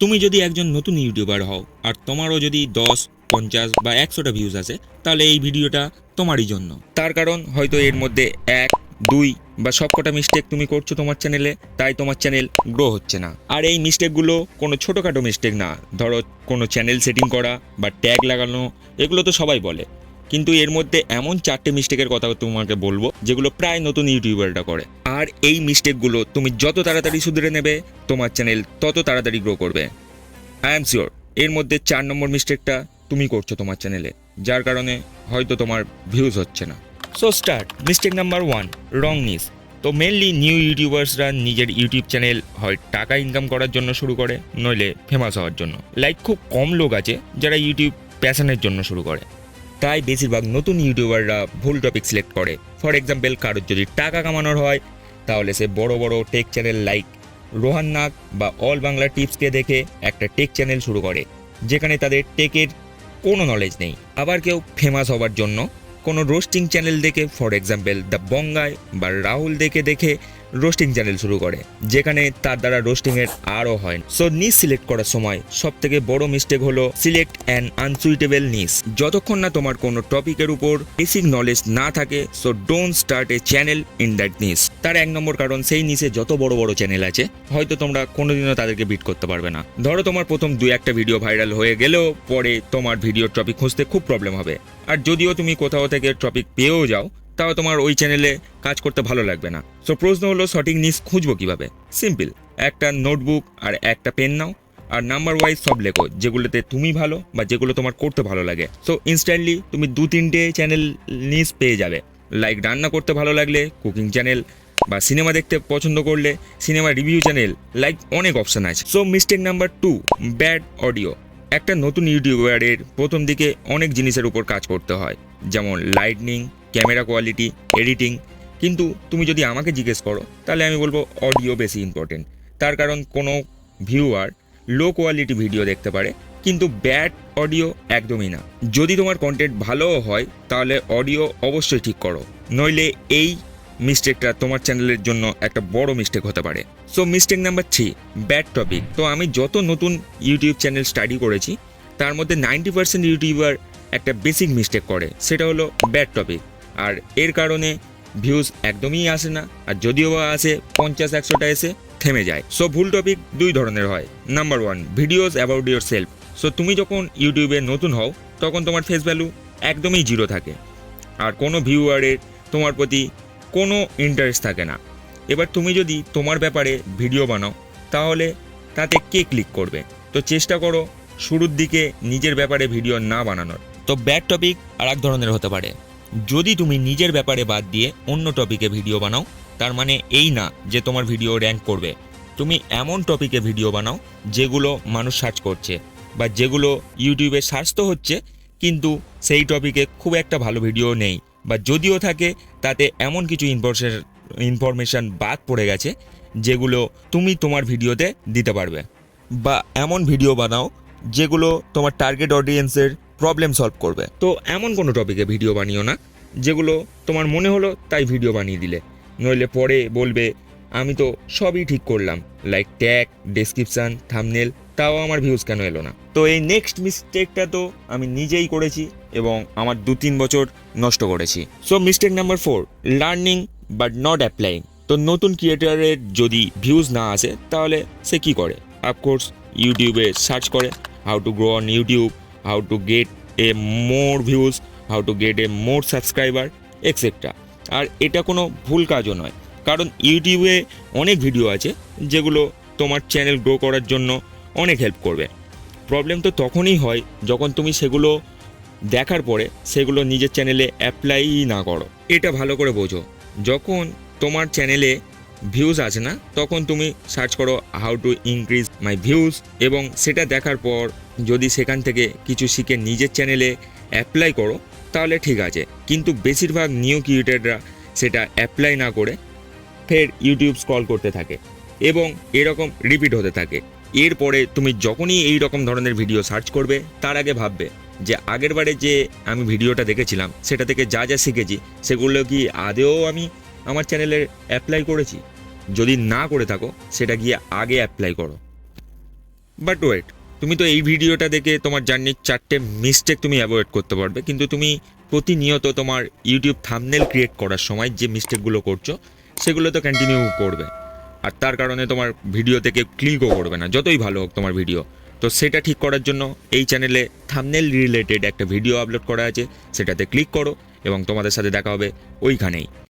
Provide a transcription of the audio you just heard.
তুমি যদি একজন নতুন ইউটিউবার হও আর তোমারও যদি দশ, পঞ্চাশ বা একশোটা ভিউজ আসে, তাহলে এই ভিডিওটা তোমারই জন্য। তার কারণ হয়তো এর মধ্যে এক, দুই বা সবকটা মিস্টেক তুমি করছ তোমার চ্যানেলে তাই তোমার চ্যানেল গ্রো হচ্ছে না। আর এই মিস্টেকগুলো কোনো ছোটোখাটো মিস্টেক না। ধরো কোনো চ্যানেল সেটিং করা বা ট্যাগ লাগানো, এগুলো তো সবাই বলে। কিন্তু এর মধ্যে এমন চারটে মিস্টেকের কথা তোমাকে বলব, যেগুলো প্রায় নতুন ইউটিউবাররা করে। আর এই মিস্টেকগুলো তুমি যত তাড়াতাড়ি শুধরে নেবে, তোমার চ্যানেল তত তাড়াতাড়ি গ্রো করবে। আই এম শিওর এর মধ্যে চার নম্বর মিস্টেকটা তুমি করছ তোমার চ্যানেলে যার কারণে হয়তো তোমার ভিউজ হচ্ছে না। So start mistake number one wrong niche তো মেনলি নিউ ইউটিউবার্সরা নিজের ইউটিউব চ্যানেল হয় টাকা ইনকাম করার জন্য শুরু করে, নইলে ফেমাস হওয়ার জন্য। লাইক খুব কম লোক আছে যারা ইউটিউব প্যাশনের জন্য শুরু করে। তাই বেশিরভাগ নতুন ইউটিউবাররা ভুল টপিক সিলেক্ট করে। ফর এক্সাম্পল কারোর যদি টাকা কামানোর হয়, তাহলে সে বড় বড় tech channel like Rohan Nag বা অল বাংলা টিপসকে দেখে একটা টেক চ্যানেল শুরু করে, যেখানে তাদের টেকের কোনো নলেজ নেই। আবার কেউ ফেমাস হওয়ার জন্য কোনো রোস্টিং চ্যানেল দেখে for example the bong guy বা রাহুল দেখে দেখে রোস্টিং চ্যানেল শুরু করে, যেখানে তার দ্বারা রোস্টিংয়ের আরও হয়। সো নিস সিলেক্ট করার সময় সব থেকে বড় মিস্টেক হলো সিলেক্ট অ্যান আনসুইটেবল নিস যতক্ষণ না তোমার কোনো টপিকের উপর বেসিক নলেজ না থাকে so don't start a channel in that niche তার এক নম্বর কারণ, সেই নিসে যত বড় বড় চ্যানেল আছে, হয়তো তোমরা কোনোদিনও তাদেরকে বিট করতে পারবে না। ধরো তোমার প্রথম দুই একটা ভিডিও ভাইরাল হয়ে গেলেও পরে তোমার ভিডিওর টপিক খুঁজতে খুব প্রবলেম হবে। আর যদিও তুমি কোথাও থেকে টপিক পেয়েও যাও তাও তোমার ওই চ্যানেলে কাজ করতে ভালো লাগবে না। সো প্রশ্ন হলো, সঠিক নিস খুঁজবো কীভাবে? সিম্পল একটা নোটবুক আর একটা পেন নাও, আর নাম্বার ওয়াইজ সব লেখো, যেগুলোতে তুমি ভালো বা যেগুলো তোমার করতে ভালো লাগে। সো ইনস্ট্যান্টলি তুমি দু তিনটে চ্যানেল নিস পেয়ে যাবে। লাইক রান্না করতে ভালো লাগলে কুকিং চ্যানেল বা সিনেমা দেখতে পছন্দ করলে সিনেমা রিভিউ চ্যানেল লাইক অনেক অপশন আছে। So mistake number two bad audio একটা নতুন ইউটিউবারের প্রথম দিকে অনেক জিনিসের উপর কাজ করতে হয়, যেমন লাইটনিং ক্যামেরা কোয়ালিটি, এডিটিং। কিন্তু তুমি যদি আমাকে জিজ্ঞেস করো, তাহলে আমি বলব অডিও বেশি ইম্পর্টেন্ট তার কারণ কোনো ভিউয়ার লো কোয়ালিটি ভিডিও দেখতে পারে, কিন্তু ব্যাড অডিও একদমই না। যদি তোমার কন্টেন্ট ভালোও হয়, তাহলে অডিও অবশ্যই ঠিক করো। নইলে এই মিস্টেকটা তোমার চ্যানেলের জন্য একটা বড় মিস্টেক হতে পারে। So mistake number three bad topic তো আমি যত নতুন ইউটিউব চ্যানেল স্টাডি করেছি, তার মধ্যে নাইনটি পার্সেন্ট ইউটিউবার একটা বেসিক মিস্টেক করে। সেটা হলো ব্যাড টপিক আর এর কারণে ভিউজ একদমই আসে না। আর যদিও বা আসে, পঞ্চাশ, একশোটা এসে থেমে যায়। সো ভুল টপিক দুই ধরনের হয়। Number one videos about yourself so তুমি যখন ইউটিউবে নতুন হও, তখন তোমার ফেস ভ্যালু একদমই জিরো থাকে। আর কোনো ভিউয়ারের তোমার প্রতি কোনো ইন্টারেস্ট থাকে না। এবার তুমি যদি তোমার ব্যাপারে ভিডিও বানাও, তাহলে তাতে কে ক্লিক করবে? তো চেষ্টা করো শুরুর দিকে নিজের ব্যাপারে ভিডিও না বানানোর। তো ব্যাড টপিক আর এক ধরনের হতে পারে। যদি তুমি নিজের ব্যাপারে বাদ দিয়ে অন্য টপিকে ভিডিও বানাও, তার মানে এই না যে তোমার ভিডিও র্যাঙ্ক করবে। তুমি এমন টপিকে ভিডিও বানাও যেগুলো মানুষ সার্চ করছে বা যেগুলো ইউটিউবে সার্চ তো হচ্ছে, কিন্তু সেই টপিকে খুব একটা ভালো ভিডিও নেই বা যদিও থাকে, তাতে এমন কিছু ইনফরমেশন, ইনফরমেশান বাদ পড়ে গেছে যেগুলো তুমি তোমার ভিডিওতে দিতে পারবে। বা এমন ভিডিও বানাও যেগুলো তোমার টার্গেট অডিয়েন্সের প্রবলেম সলভ করবে। তো এমন কোনো টপিকে ভিডিও বানিও না, যেগুলো তোমার মনে হলো তাই ভিডিও বানিয়ে দিলে। নইলে পরে বলবে, আমি তো সবই ঠিক করলাম। লাইক ট্যাগ ডেসক্রিপশান থামনেল তাও আমার ভিউজ কেন এলো না? তো এই নেক্সট মিস্টেকটা তো আমি নিজেই করেছি এবং আমার দু তিন বছর নষ্ট করেছি। So mistake number four learning but not applying তো নতুন ক্রিয়েটারের যদি ভিউজ না আসে, তাহলে সে কি করে? অফকোর্স ইউটিউবে সার্চ করে how to grow on YouTube how to get a more views, how to get a more subscriber etcetera আর এটা কোনো ভুল কাজও নয়। কারণ ইউটিউবে অনেক ভিডিও আছে যেগুলো তোমার চ্যানেল গ্রো করার জন্য অনেক হেল্প করবে। প্রবলেম তো তখনই হয় যখন তুমি সেগুলো দেখার পরে সেগুলো নিজের চ্যানেলে অ্যাপ্লাই না করো। এটা ভালো করে বোঝো। যখন তোমার চ্যানেলে ভিউজ আছে না, তখন তুমি সার্চ করো how to increase my views এবং সেটা দেখার পর যদি সেখান থেকে কিছু শিখে নিজের চ্যানেলে অ্যাপ্লাই করো, তাহলে ঠিক আছে। কিন্তু বেশিরভাগ নিউ ক্রিয়েটাররা সেটা অ্যাপ্লাই না করে ফের ইউটিউব স্ক্রল করতে থাকে এবং এরকম রিপিট হতে থাকে। এরপরে তুমি যখনই এই রকম ধরনের ভিডিও সার্চ করবে, তার আগে ভাববে যে আগের বারে যে আমি ভিডিওটা দেখেছিলাম, সেটা থেকে যা যা শিখেছি, সেগুলো কি আদেও আমি আমার চ্যানেলে অ্যাপ্লাই করেছি? যদি না করে থাকো, সেটা গিয়ে আগে অ্যাপ্লাই করো। বাট ওয়েট তুমি তো এই ভিডিওটা দেখে তোমার জার্নির চারটে মিস্টেক তুমি অ্যাভয়েড করতে পারবে। কিন্তু তুমি প্রতিনিয়ত তোমার ইউটিউব থামনেল ক্রিয়েট করার সময় যে মিস্টেকগুলো করছ, সেগুলো তো কন্টিনিউ করবে। আর তার কারণে তোমার ভিডিও থেকে ক্লিকও করবে না, যতই ভালো হোক তোমার ভিডিও তো সেটা ঠিক করার জন্য এই চ্যানেলে থামনেল রিলেটেড একটা ভিডিও আপলোড করা আছে, সেটাতে ক্লিক করো এবং তোমাদের সাথে দেখা হবে ওইখানেই।